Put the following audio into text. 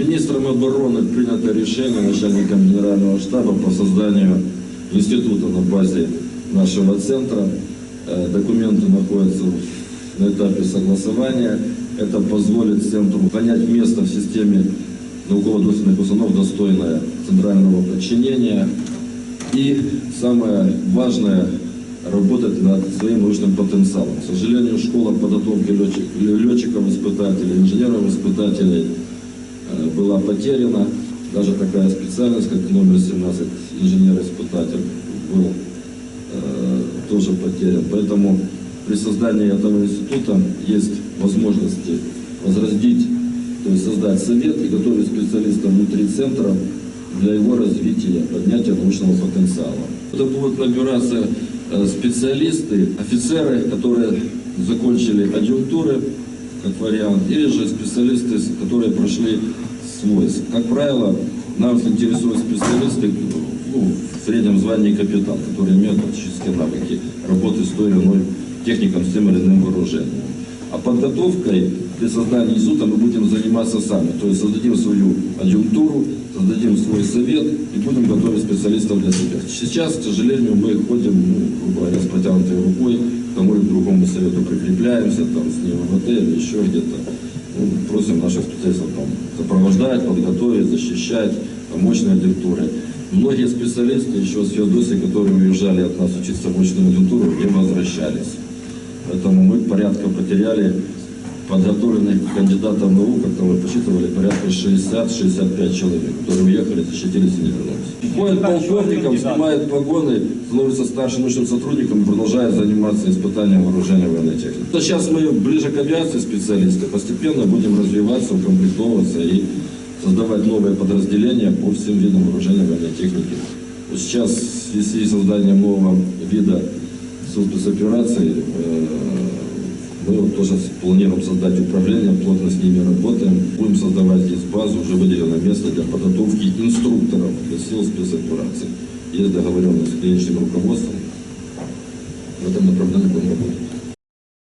Министром обороны принято решение начальником генерального штаба по созданию института на базе нашего центра. Э, Документы находятся на этапе согласования. Это позволит центру занять место в системе науково-доследных установ, достойное центрального подчинения. И самое важное – работать над своим научным потенциалом. К сожалению, школа подготовки летчиков-испытателей, инженеров-испытателей была потеряна. Даже такая специальность, как номер 17, инженер-испытатель, был э, тоже потерян. Поэтому при создании этого института есть возможности возродить, то есть создать совет и готовить специалистов внутри центра для его развития, поднятия научного потенциала. Это будут набираться э, специалисты, офицеры, которые закончили адъюнктуры, как вариант, или же специалисты, которые прошли с войск. Как правило, нас интересуют специалисты ну, в среднем звании капитан, которые имеют практические навыки работы с той или иной техником, с тем или иным вооружением. А подготовкой при создании института мы будем заниматься сами. То есть создадим свою адъюнктуру, создадим свой совет и будем готовить специалистов для себя. Сейчас, к сожалению, мы ходим, ну, грубо говоря, с протянутой рукой, совету прикрепляемся, там, с ним в отель или еще где-то. Ну, просим наших специалистов там, сопровождать, подготовить, защищать, на адъюнктуре. Многие специалисты еще с Феодосии, которые уезжали от нас учиться в мощную адъюнктуру, не возвращались. Поэтому мы порядка потеряли подготовленных кандидатов наук, как-то мы посчитывали, порядка 60-65 человек, которые уехали, защитились и не вернулись. Ходят полковником, снимают погоны, становится старшим научным сотрудником и продолжает заниматься испытанием вооружения военной техники. То сейчас мы ближе к авиации специалисты, постепенно будем развиваться, укомплектовываться и создавать новые подразделения по всем видам вооружения военной техники. Сейчас в связи с созданием нового вида спецопераций э, мы вот тоже планируем создать управление, плотно с ними работаем. Будем создавать здесь базу, уже выделено место для подготовки инструкторов для сил спецопераций. Есть договоренность с клиническим руководством. В этом направлении будем работать.